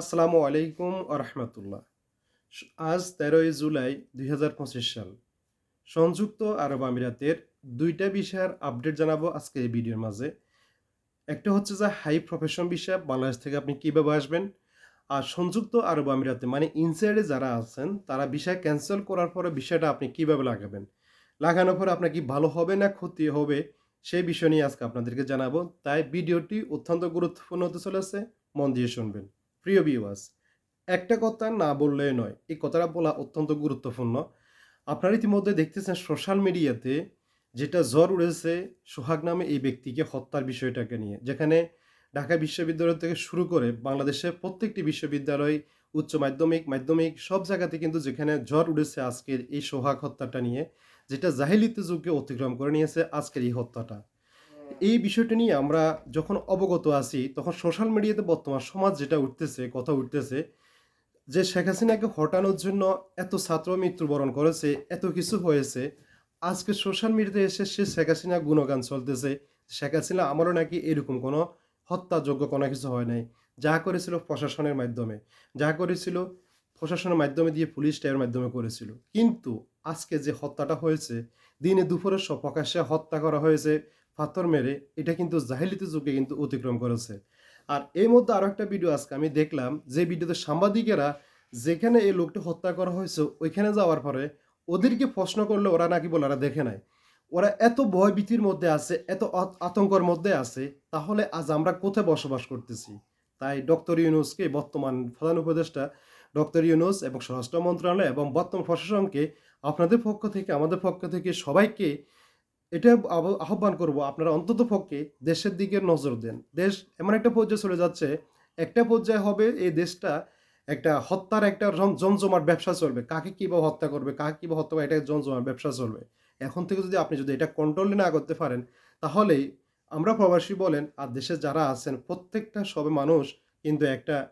আসসালামু আলাইকুম আরহামতুল্লাহ আজ তেরোই জুলাই দুই হাজার পঁচিশ সাল। সংযুক্ত আরব আমিরাতের দুইটা বিষয়ের আপডেট জানাব আজকে এই ভিডিওর মাঝে। একটা হচ্ছে যে হাই প্রফেশন বিষয়, বাংলাদেশ থেকে আপনি কীভাবে আসবেন? আর সংযুক্ত আরব আমিরাতে মানে ইনসাইডে যারা আছেন, তারা বিষয় ক্যান্সেল করার পরে বিষয়টা আপনি কীভাবে লাগাবেন? লাগানোর পরে আপনার কি ভালো হবে না ক্ষতি হবে, সেই বিষয় নিয়ে আজকে আপনাদেরকে জানাব। তাই ভিডিওটি অত্যন্ত গুরুত্বপূর্ণ হতে চলেছে। মন দিয়ে শুনবেন। প্রিয় ভিউয়ার্স একটা কথা না বললেই নয়, এই কথাটা বলা অত্যন্ত গুরুত্বপূর্ণ। আপনারা ইতিমধ্যে দেখতেছেন সোশ্যাল মিডিয়াতে যেটা জ্বর উড়েছে সোহাগ নামে এই ব্যক্তিকে হত্যার বিষয়টাকে নিয়ে। যেখানে ঢাকা বিশ্ববিদ্যালয় থেকে শুরু করে বাংলাদেশের প্রত্যেকটি বিশ্ববিদ্যালয়, উচ্চ মাধ্যমিক মাধ্যমিক, সব জায়গাতে কিন্তু যেখানে জ্বর উড়েছে আজকের এই সোহাগ হত্যাটা নিয়ে, যেটা জাহিলিত যুগকে অতিক্রম করে নিয়েছে আজকের এই হত্যাটা। এই বিষয়টা নিয়ে আমরা যখন অবগত আছি, তখন সোশ্যাল মিডিয়াতে বর্তমান সমাজ যেটা উঠতেছে, কথা উঠতেছে, যে শেখ হাসিনাকে হটানোর জন্য এত ছাত্র মৃত্যুবরণ করেছে, এত কিছু হয়েছে, আজকে সোশ্যাল মিডিয়াতে এসে সে শেখ হাসিনা গুণগান চলতেছে, শেখ হাসিনা আমারও নাকি এরকম কোনো হত্যাযোগ্য কোনো কিছু হয় নাই। যা করেছিল প্রশাসনের মাধ্যমে, যা করেছিল প্রশাসনের মাধ্যমে দিয়ে পুলিশ টাইয়ের মাধ্যমে করেছিল। কিন্তু আজকে যে হত্যাটা হয়েছে, দিনে দুপুরের সব প্রকাশ্যে হত্যা করা হয়েছে পাথর মেরে এটা কিন্তু জাহিলিত যুগে কিন্তু অতিক্রম করেছে। আর এই মধ্যে আরও একটা ভিডিও আজকে আমি দেখলাম, যে ভিডিওতে সাংবাদিকেরা যেখানে এই লোকটা হত্যা করা হয়েছে, ওইখানে যাওয়ার পরে ওদেরকে প্রশ্ন করলে ওরা নাকি বলে ওরা দেখে নাই। ওরা এত ভয় ভীতির মধ্যে আছে, এত আতঙ্কর মধ্যে আছে, তাহলে আজ আমরা কোথায় বসবাস করতেছি? তাই ডক্টর ইউনুসকে বর্তমান প্রধান উপদেষ্টা ডক্টর ইউনুস এবং স্বরাষ্ট্র মন্ত্রণালয় এবং বর্তমান প্রশাসনকে আপনাদের পক্ষ থেকে, আমাদের পক্ষ থেকে সবাইকে এটা আহ্বান করব আপনারা অন্তত পক্ষে দেশের দিকে নজর দেন। দেশ এমন একটা পর্যায়ে চলে যাচ্ছে, একটা পর্যায়ে হবে এই দেশটা একটা হত্যার একটা জম- জমজমাট ব্যবসা চলবে। কাকে কীভাবে হত্যা করবে, কাকে কীভাবে হত্যা করবে, এটা জমজমাট ব্যবসা চলবে। এখন থেকে যদি আপনি যদি এটা কন্ট্রোলে না করতে পারেন তাহলে আমরা প্রবাসী বলেন আর দেশে যারা আছেন, প্রত্যেকটা সবে মানুষ কিন্তু একটা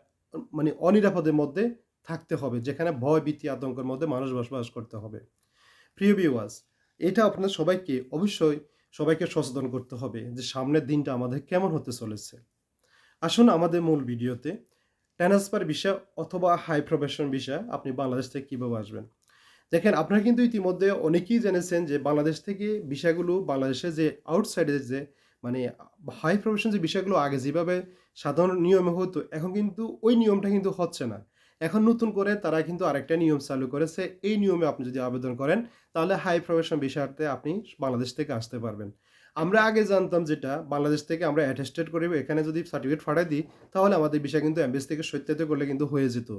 মানে অনিরাপদের মধ্যে থাকতে হবে, যেখানে ভয় ভীতি আতঙ্কের মধ্যে মানুষ বসবাস করতে হবে। প্রিয় ভিউয়ার্স এটা আপনার সবাইকে অবশ্যই সবাইকে সচেতন করতে হবে যে সামনের দিনটা আমাদের কেমন হতে চলেছে। আসুন আমাদের মূল ভিডিওতে ট্রান্সফার বিষয় অথবা হাই প্রফেশন বিষয় আপনি বাংলাদেশ থেকে কীভাবে আসবেন। দেখেন, আপনারা কিন্তু ইতিমধ্যে অনেকেই জেনেছেন যে বাংলাদেশ থেকে বিষয়গুলো বাংলাদেশে যে আউটসাইডে যে মানে হাই প্রফেশন যে বিষয়গুলো আগে যেভাবে সাধারণ নিয়মে হতো, এখন কিন্তু ওই নিয়মটা কিন্তু হচ্ছে না। এখন নতুন করে তারা কিন্তু আরেকটা নিয়ম চালু করেছে। এই নিয়মে আপনি যদি আবেদন করেন, তাহলে হাই প্রফেশন বিষয়ার্থে আপনি বাংলাদেশ থেকে আসতে পারবেন। আমরা আগে জানতাম যেটা, বাংলাদেশ থেকে আমরা অ্যাটেস্টেড করি এখানে যদি সার্টিফিকেট ফাটাই দিই, তাহলে আমাদের বিষয় কিন্তু এমবিএস থেকে সত্যিতে করলে কিন্তু হয়ে যেত।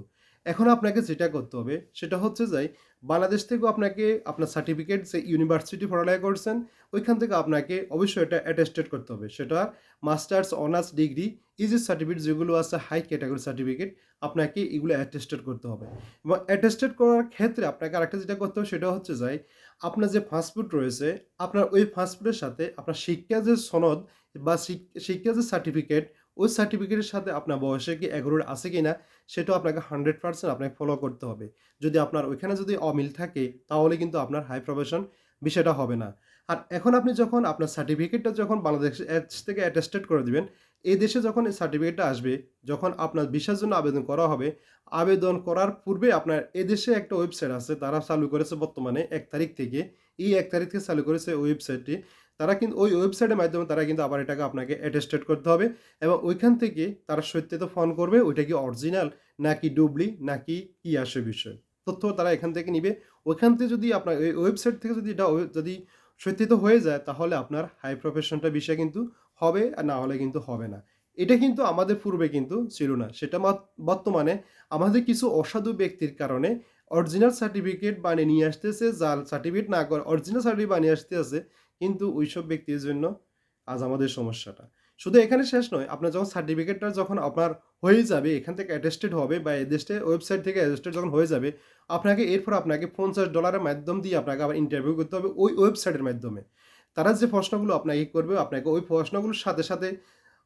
এখন আপনাকে যেটা করতে হবে, সেটা হচ্ছে যাই বাংলাদেশ থেকেও আপনাকে আপনার সার্টিফিকেট যে ইউনিভার্সিটি পড়ালেখা করছেন, ওইখান থেকে আপনাকে অবশ্যই এটা অ্যাটেস্টেড করতে হবে। সেটা masters honours degree easy certificate যেগুলো আছে হাই ক্যাটাগরি সার্টিফিকেট আপনাকে এগুলো অ্যাটেস্টেড করতে হবে। এবং অ্যাটেস্টেড করার ক্ষেত্রে আপনাকে আরেকটা যেটা করতে হবে, সেটা হচ্ছে যাই আপনার যে ফাস্টফুড রয়েছে, আপনার ওই ফাস্টফুডের সাথে আপনার শিক্ষা যে সনদ বা শিক- শিক্ষা যে সার্টিফিকেট ওই সার্টিফিকেটের সাথে আপনার বয়সে কি অ্যাগ্রোড আছে কি না সেটাও আপনাকে হান্ড্রেড পার্সেন্ট আপনাকে ফলো করতে হবে। যদি আপনার ওইখানে যদি অমিল থাকে, তাহলে কিন্তু আপনার হাই প্রফেশন বিষয়টা হবে না। আর এখন আপনি যখন আপনার সার্টিফিকেটটা যখন বাংলাদেশ থেকে অ্যাটেস্টেড করে দিবেন এই দেশে যখন এই সার্টিফিকেটটা আসবে, যখন আপনার ভিসার জন্য আবেদন করা হবে, আবেদন করার পূর্বে আপনার এদেশে একটা ওয়েবসাইট আছে, তারা চালু করেছে বর্তমানে এক তারিখ থেকে। এই এক তারিখ থেকে চালু করেছে ওয়েবসাইটটি তারা কিন্তু ওই ওয়েবসাইটের মাধ্যমে তারা কিন্তু আবার এটাকে আপনাকে অ্যাটেস্টেড করতে হবে এবং ওইখান থেকে তারা সত্যিত ফোন করবে, ওইটা কি অরিজিনাল নাকি ডুবলি নাকি কি আসে বিষয়। তথ্য তারা এখান থেকে নিবে। ওইখান থেকে যদি আপনার ওই ওয়েবসাইট থেকে যদি এটা যদি সত্যিত হয়ে যায়, তাহলে আপনার হাই প্রফেশনটা বিষয় কিন্তু হবে আর না হলে কিন্তু হবে না। এটা কিন্তু আমাদের পূর্বে কিন্তু ছিল না। সেটা বর্তমানে আমাদের কিছু অসাধু ব্যক্তির কারণে অরিজিনাল সার্টিফিকেট বানিয়ে নিয়ে আসতেছে জাল সার্টিফিকেট না করে অরিজিনাল সার্টিফিকেট বানিয়ে আসতে আছে কিন্তু ওইসব ব্যক্তির জন্য আজ আমাদের সমস্যাটা। শুধু এখানে শেষ নয়, আপনার যখন সার্টিফিকেটটা যখন আপনার হয়ে যাবে, এখান থেকে অ্যাটেস্টেড হবে বা এদেশে ওয়েবসাইট থেকে অ্যাটেস্টেড যখন হয়ে যাবে, আপনাকে এরপর আপনাকে পঞ্চাশ ডলারের মাধ্যম দিয়ে আপনাকে আবার ইন্টারভিউ করতে হবে ওই ওয়েবসাইটের মাধ্যমে। তারা যে প্রশ্নগুলো আপনাকে করবে, আপনাকে ওই প্রশ্নগুলোর সাথে সাথে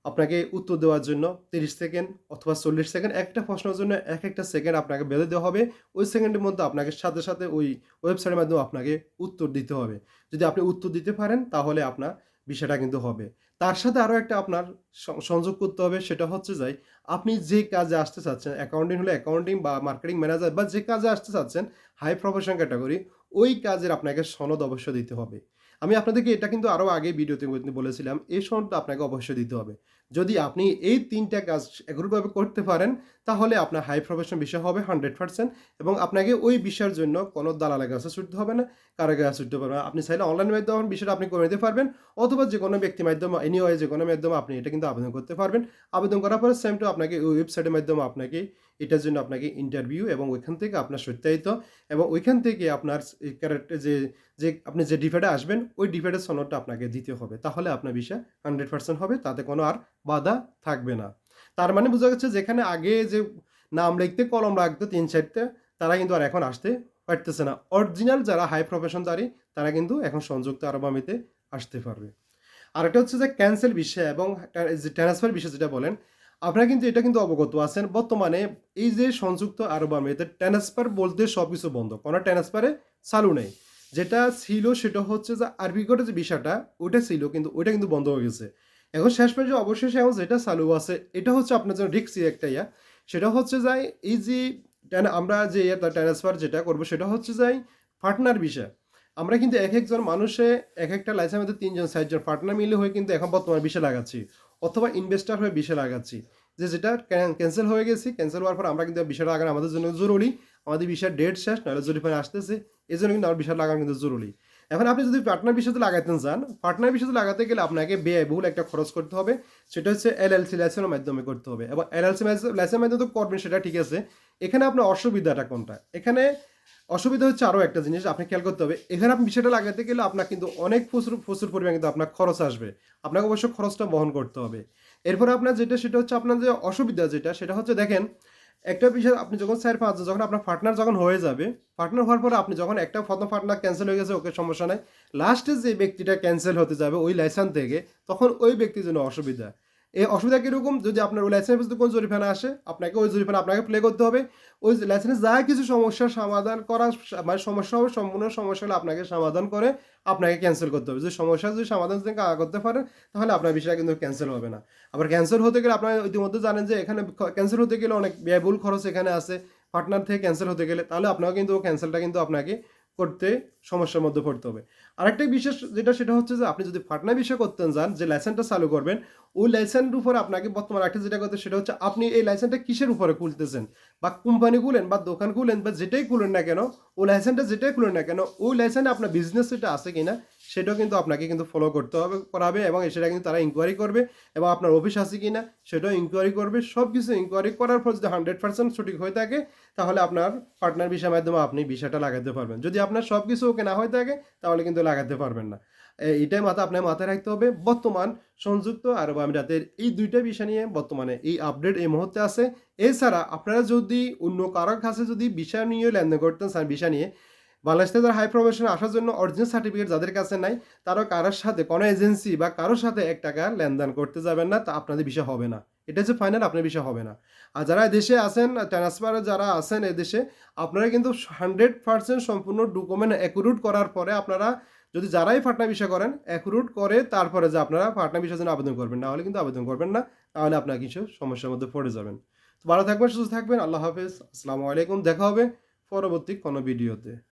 আপনাকে উত্তর দেওয়ার জন্য তিরিশ সেকেন্ড অথবা চল্লিশ সেকেন্ড একটা প্রশ্নের জন্য এক একটা সেকেন্ড আপনাকে বেঁধে দেওয়া হবে। ওই সেকেন্ডের মধ্যে আপনাকে সাথে সাথে ওই ওয়েবসাইটের মাধ্যমে আপনাকে উত্তর দিতে হবে। যদি আপনি উত্তর দিতে পারেন, তাহলে আপনার বিষয়টা কিন্তু হবে। তার সাথে আরও একটা আপনার সংযোগ করতে হবে, সেটা হচ্ছে যাই আপনি যে কাজে আসতে চাচ্ছেন অ্যাকাউন্টিং হলে অ্যাকাউন্টিং বা মার্কেটিং ম্যানেজার বা যে কাজে আসতে চাচ্ছেন হাই প্রফেশন ক্যাটাগরি ওই কাজের আপনাকে সনদ অবশ্যই দিতে হবে। আমি আপনাদেরকে এটা কিন্তু আরও আগে ভিডিওতে বলেছিলাম এই সনদটা আপনাকে অবশ্যই দিতে হবে যদি আপনি এই তিনটা কাজ একরূপভাবে করতে পারেন, তাহলে আপনার হাই প্রফেশন বিষয় হবে হান্ড্রেড পার্সেন্ট এবং আপনাকে ওই বিষয়ের জন্য কোনো দালালের কাছে ছুটতে হবে না, কারও কাছে ছুটতে পারবে না। আপনি চাইলে অনলাইন মাধ্যমে বিষয়টা আপনি করে নিতে পারবেন অথবা যে কোনো ব্যক্তি মাধ্যমে এনি এনিওয়ে যে কোনো মাধ্যমে আপনি এটা কিন্তু আবেদন করতে পারবেন আবেদন করার পরে সেম টু আপনাকে ওই ওয়েবসাইটের মাধ্যমে আপনাকে এটার জন্য আপনাকে ইন্টারভিউ এবং ওইখান থেকে আপনার সত্যায়িত এবং ওইখান থেকে আপনার ক্যারেক্টার যে যে আপনি যে ডিফেটে আসবেন, ওই ডিফেটের সনদটা আপনাকে দিতে হবে। তাহলে আপনার বিষয় হান্ড্রেড পার্সেন্ট হবে, তাতে কোনো আর বাধা থাকবে না। তার মানে বোঝা যাচ্ছে যেখানে আগে যে নাম লিখতে, কলম রাখতো, তিন চারটে, তারা কিন্তু আর এখন আসতে পারতেছে না। অরিজিনাল যারা হাই প্রফেশন প্রফেশনধারী তারা কিন্তু এখন সংযুক্ত আরব আমিতে আসতে পারবে। আরেকটা হচ্ছে যে ক্যান্সেল বিষয় এবং যে ট্রান্সফার বিষয় যেটা বলেন আপনারা কিন্তু এটা কিন্তু অবগত আছেন, বর্তমানে এই যে সংযুক্ত আরব আমিরাতে ট্রান্সফার বলতে সব কিছু বন্ধ, কোনো ট্রান্সফারে চালু নেই। যেটা ছিল সেটা হচ্ছে যে আরবি যে বিষয়টা ওটা ছিল কিন্তু ওইটা কিন্তু বন্ধ হয়ে গেছে। এখন শেষ পর্যন্ত অবশেষে এখন যেটা চালু আছে, এটা হচ্ছে আপনার জন্য রিক্সি একটা ইয়া। সেটা হচ্ছে যাই এই যে আমরা যে ট্রান্সফার যেটা করব, সেটা হচ্ছে যাই পার্টনার বিষয়। আমরা কিন্তু এক একজন মানুষে এক একটা লাইসেন্স মধ্যে তিনজন, চারজন পার্টনার মিলে হয়ে কিন্তু এখন বর্তমানে বিষয় লাগাচ্ছি। অথবা ইনভেস্টার হয়ে বিষয় লাগাচ্ছি যে যেটা ক্যান্সেল হয়ে গেছি ক্যান্সেল হওয়ার পর আমরা কিন্তু বিষয় লাগানো আমাদের জন্য জরুরি। আমাদের বিষয়ের ডেট শেষ, নাহলে জরিফানে আসতেছে, এই জন্য কিন্তু আমার বিষয় লাগানো কিন্তু জরুরি। এখন আপনি যদি পার্টনার বিষয়তে লাগাতে চান পার্টনার বিষয়তে লাগাতে গেলে আপনাকে ব্যয়বহুল একটা খরচ করতে হবে। সেটা হচ্ছে এল এলএলসি লাইসেন্সের মাধ্যমে করতে হবে। এবং এলএলসি লাইসেন্সের মাধ্যমে তো করবেন, সেটা ঠিক আছে। এখানে আপনার অসুবিধাটা কোনটা? এখানে অসুবিধা হচ্ছে আরও একটা জিনিস, আপনি খেয়াল করতে হবে, এখানে আপনি বিষয়টা লাগাতে গেলে আপনার কিন্তু অনেক প্রচুর প্রচুর পরিমাণে কিন্তু আপনার খরচ আসবে। আপনাকে অবশ্য খরচটা বহন করতে হবে। এরপরে আপনার যেটা, সেটা হচ্ছে আপনার যে অসুবিধা যেটা, সেটা হচ্ছে দেখেন, একটা বিষয় আপনি যখন চার, পাঁচ, যখন আপনার পার্টনার যখন হয়ে যাবে পার্টনার হওয়ার পরে আপনি যখন একটা প্রথম পার্টনার ক্যান্সেল হয়ে গেছে, ওকে সমস্যা নাই লাস্টে যে ব্যক্তিটা ক্যান্সেল হতে যাবে ওই লাইসেন্স থেকে, তখন ওই ব্যক্তির জন্য অসুবিধা। এই অসুবিধা কীরকম? যদি আপনার ওই লাইসেন্স যদি কোনো জরিফানা আসে, আপনাকে ওই জরিফানা আপনাকে প্লে করতে হবে। ওই লাইসেন্স যা কিছু সমস্যার সমাধান করা মানে সমস্যা হবে, সম্পূর্ণ সমস্যাগুলো আপনাকে সমাধান করে আপনাকে ক্যান্সেল করতে হবে। যদি সমস্যা যদি সমাধান যদি করতে পারেন তাহলে আপনার বিষয়টা কিন্তু ক্যান্সেল হবে না। আবার ক্যান্সেল হতে গেলে আপনারা ইতিমধ্যে জানেন যে এখানে ক্যান্সেল হতে গেলে অনেক ব্যয়বহুল খরচ এখানে আছে। পার্টনার থেকে ক্যান্সেল হতে গেলে, তাহলে আপনাকে কিন্তু ক্যান্সেলটা কিন্তু আপনাকে করতে সমস্যার মধ্যে পড়তে হবে। আরেকটা বিশেষ যেটা সেটা হচ্ছে যে আপনি যদি ফাটনা বিষয় করতে যান, যে লাইসেন্সটা চালু করবেন, ওই লাইসেন্সের উপরে আপনাকে বর্তমানে একটা যেটা করতে সেটা হচ্ছে আপনি এই লাইসেন্সটা কিসের উপরে খুলতেছেন? বা কোম্পানি খুলেন বা দোকান খুলেন বা যেটাই খুলেন না কেন, ওই লাইসেন্সটা যেটাই খুলেন না কেন, ওই লাইসেন্সে আপনার বিজনেস সেটা আছে কিনা সেটাও কিন্তু আপনাকে কিন্তু ফলো করতে হবে, করাবে এবং সেটা কিন্তু তারা ইনকোয়ারি করবে এবং আপনার অফিস আছে কিনা সেটাও ইনকোয়ারি করবে। সব কিছু ইনকোয়ারি করার পর যদি হান্ড্রেড পার্সেন্ট সঠিক হয়ে থাকে, তাহলে আপনার পার্টনার বিষয়ের মাধ্যমে আপনি বিষয়টা লাগাতে পারবেন। যদি আপনার সব কিছু ওকে না হয়ে থাকে, তাহলে কিন্তু লাগাতে পারবেন না। এটাই মাথা আপনার মাথায় রাখতে হবে। বর্তমান সংযুক্ত আরব আমিরাতের এই দুইটা বিষয় নিয়ে বর্তমানে এই আপডেট এই মুহূর্তে আছে। এছাড়া আপনারা যদি অন্য কারোর কাছে যদি বিষয় নিয়ে লেনদেন করতেন বিষয় নিয়ে বাংলাদেশে যারা হাই প্রফেশনে আসার জন্য অরিজিনাল সার্টিফিকেট যাদের কাছে নাই, তারা কারোর সাথে কোনো এজেন্সি বা কারোর সাথে এক টাকা লেনদেন করতে যাবেন না, তা আপনাদের বিষয় হবে না। এটা হচ্ছে ফাইনাল আপনার বিষয় হবে না। আর যারা দেশে আছেন ট্রান্সফারে যারা আছেন এদেশে, আপনারা কিন্তু হান্ড্রেড পার্সেন্ট সম্পূর্ণ ডকুমেন্ট অ্যাকুরুট করার পরে আপনারা যদি যারাই পাটনা ভিসা করেন অ্যাকুরুট করে তারপরে যে আপনারা পাটনা ভিসার জন্য আবেদন করবেন। না হলে কিন্তু আবেদন করবেন না, তাহলে আপনার কিছু সমস্যার মধ্যে পড়ে যাবেন। তো ভালো থাকবেন, সুস্থ থাকবেন, আল্লাহ হাফেজ, আসসালামু আলাইকুম, দেখা হবে পরবর্তী কোনো ভিডিওতে